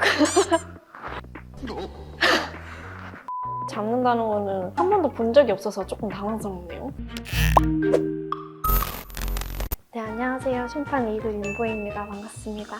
잡는다는 거는 한 번도 본 적이 없어서 조금 당황스럽네요. 네, 안녕하세요. 심판 이브 윤보입니다. 반갑습니다.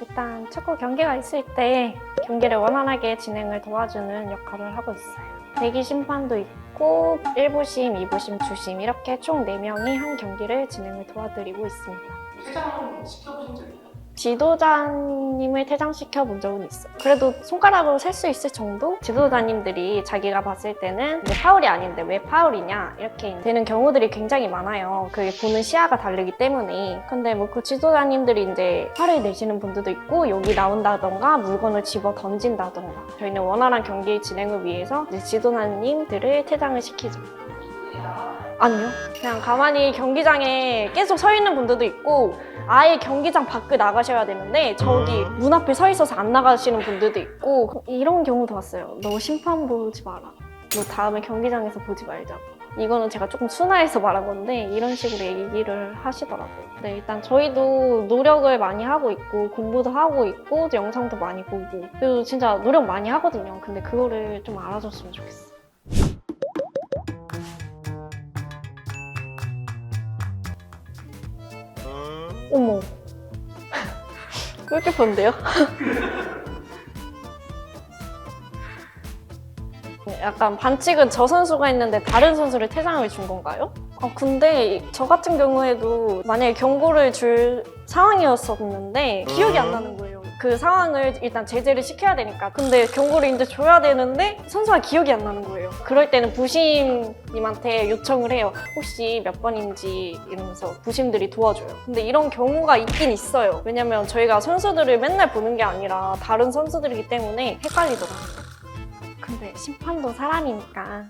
일단 축구 경기가 있을 때 경기를 원활하게 진행을 도와주는 역할을 하고 있어요. 대기 심판도 있고 1부 심, 2부 심, 주심 이렇게 총 4명이 한 경기를 진행을 도와드리고 있습니다. 퇴장을 시켜보신 적이 있나요? 지도자님을 퇴장시켜 본 적은 있어요. 그래도 손가락으로 셀 수 있을 정도? 지도자님들이 자기가 봤을 때는 내 파울이 아닌데 왜 파울이냐? 이렇게 되는 경우들이 굉장히 많아요. 그게 보는 시야가 다르기 때문에. 근데 뭐 그 지도자님들이 이제 화를 내시는 분들도 있고 여기 나온다던가 물건을 집어 던진다던가 저희는 원활한 경기 진행을 위해서 지도자님들을 퇴장을 시키죠. 아니요. 그냥 가만히 경기장에 계속 서 있는 분들도 있고 아예 경기장 밖을 나가셔야 되는데 저기 문 앞에 서 있어서 안 나가시는 분들도 있고 이런 경우도 봤어요. 너 심판 보지 마라. 너 다음에 경기장에서 보지 말자. 이거는 제가 조금 순화해서 말한 건데 이런 식으로 얘기를 하시더라고요. 네, 일단 저희도 노력을 많이 하고 있고 공부도 하고 있고 영상도 많이 보고 그리고 진짜 노력 많이 하거든요. 근데 그거를 좀 알아줬으면 좋겠어. 어머. 꿀팁인데요? 약간 반칙은 저 선수가 했는데 다른 선수를 퇴장을 준 건가요? 아, 근데 저 같은 경우에도 만약에 경고를 줄 상황이었었는데 기억이 안 나는 거예요. 그 상황을 일단 제재를 시켜야 되니까. 근데 경고를 이제 줘야 되는데 선수가 기억이 안 나는 거예요. 그럴 때는 부심님한테 요청을 해요. 혹시 몇 번인지 이러면서 부심들이 도와줘요. 근데 이런 경우가 있긴 있어요. 왜냐면 저희가 선수들을 맨날 보는 게 아니라 다른 선수들이기 때문에 헷갈리더라고요. 근데 심판도 사람이니까.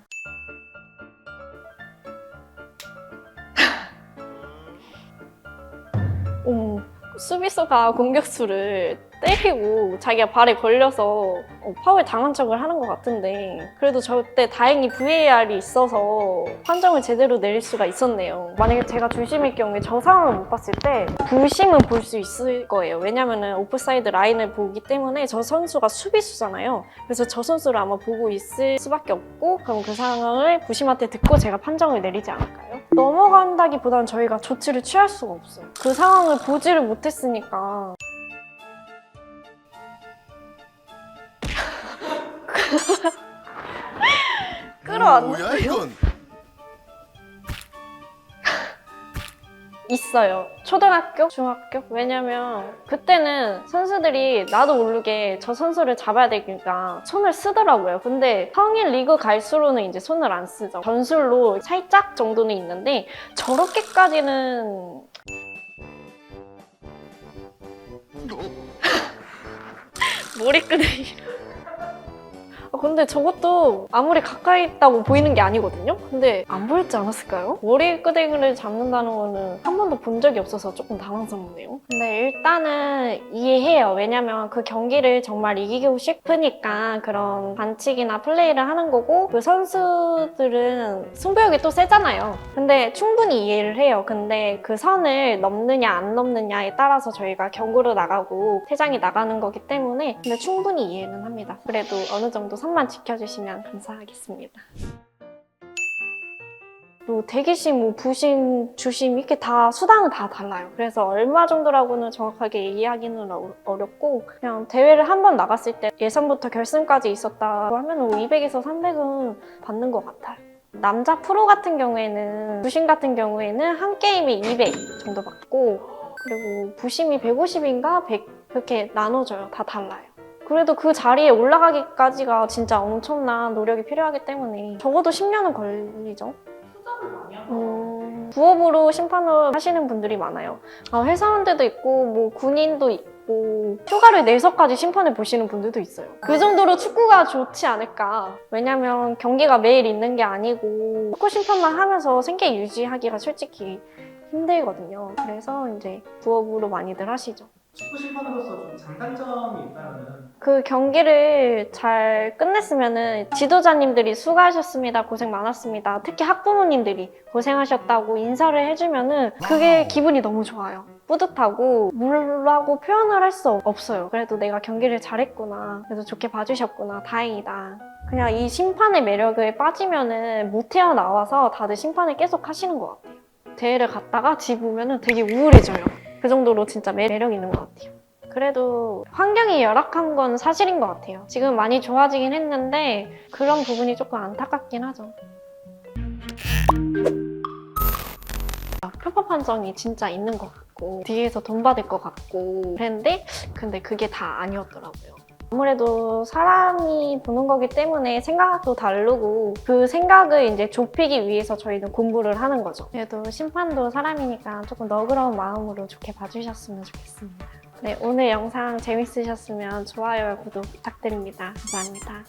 어머, 수비수가 공격수를 때리고 자기가 발에 걸려서 어, 파울 당한 척을 하는 것 같은데 그래도 저때 다행히 VAR이 있어서 판정을 제대로 내릴 수가 있었네요. 만약에 제가 주심일 경우에 저 상황을 못 봤을 때 부심은 볼 수 있을 거예요. 왜냐면은 오프사이드 라인을 보기 때문에 저 선수가 수비수잖아요. 그래서 저 선수를 아마 보고 있을 수밖에 없고 그럼 그 상황을 부심한테 듣고 제가 판정을 내리지 않을까요? 넘어간다기보다는 저희가 조치를 취할 수가 없어요. 그 상황을 보지를 못했으니까 끌어안는 뭐야 이건? 있어요. 초등학교, 중학교. 왜냐면 그때는 선수들이 나도 모르게 저 선수를 잡아야 되니까 손을 쓰더라고요. 근데 성인 리그 갈수록은 이제 손을 안 쓰죠. 전술로 살짝 정도는 있는데 저렇게까지는 머리끄댕이. 아, 근데 저것도 아무리 가까이 있다고 보이는 게 아니거든요? 근데 안 보였지 않았을까요? 머리 끄댕이를 잡는다는 거는 한 번도 본 적이 없어서 조금 당황스럽네요. 근데 일단은 이해해요. 왜냐면 그 경기를 정말 이기고 싶으니까 그런 반칙이나 플레이를 하는 거고 그 선수들은 승부욕이 또 세잖아요. 근데 충분히 이해를 해요. 근데 그 선을 넘느냐 안 넘느냐에 따라서 저희가 경고로 나가고 퇴장이 나가는 거기 때문에 근데 충분히 이해는 합니다. 그래도 어느 정도 선만 지켜주시면 감사하겠습니다. 뭐 대기심, 뭐 부심, 주심 이렇게 다 수당은 다 달라요. 그래서 얼마 정도라고는 정확하게 얘기하기는 어- 어렵고 그냥 대회를 한 번 나갔을 때 예선부터 결승까지 있었다고 하면 뭐 200에서 300은 받는 것 같아요. 남자 프로 같은 경우에는 부심 같은 경우에는 한 게임에 200 정도 받고 그리고 부심이 150인가 100 그렇게 나눠져요. 다 달라요. 그래도 그 자리에 올라가기까지가 진짜 엄청난 노력이 필요하기 때문에 적어도 10년은 걸리죠. 음, 부업으로 심판을 하시는 분들이 많아요. 아, 회사원들도 있고, 뭐, 군인도 있고, 휴가를 내서까지 심판을 보시는 분들도 있어요. 그 정도로 축구가 좋지 않을까. 왜냐면 경기가 매일 있는 게 아니고, 축구 심판만 하면서 생계 유지하기가 솔직히 힘들거든요. 그래서 이제 부업으로 많이들 하시죠. 축구 심판으로서 좀 장단점이 있다면 그 경기를 잘 끝냈으면은 지도자님들이 수고하셨습니다. 고생 많았습니다. 특히 학부모님들이 고생하셨다고 인사를 해주면은 그게 기분이 너무 좋아요. 뿌듯하고 뭐라고 표현을 할 수 없어요. 그래도 내가 경기를 잘했구나. 그래도 좋게 봐주셨구나. 다행이다. 그냥 이 심판의 매력에 빠지면은 못 태어나와서 다들 심판을 계속 하시는 것 같아요. 대회를 갔다가 집 오면은 되게 우울해져요. 그 정도로 진짜 매력 있는 것 같아요. 그래도 환경이 열악한 건 사실인 것 같아요. 지금 많이 좋아지긴 했는데 그런 부분이 조금 안타깝긴 하죠. 표법 판정이 진짜 있는 것 같고 뒤에서 돈 받을 것 같고 그랬는데 근데 그게 다 아니었더라고요. 아무래도 사람이 보는 거기 때문에 생각도 다르고 그 생각을 이제 좁히기 위해서 저희는 공부를 하는 거죠. 그래도 심판도 사람이니까 조금 너그러운 마음으로 좋게 봐주셨으면 좋겠습니다. 네, 오늘 영상 재밌으셨으면 좋아요와 구독 부탁드립니다. 감사합니다.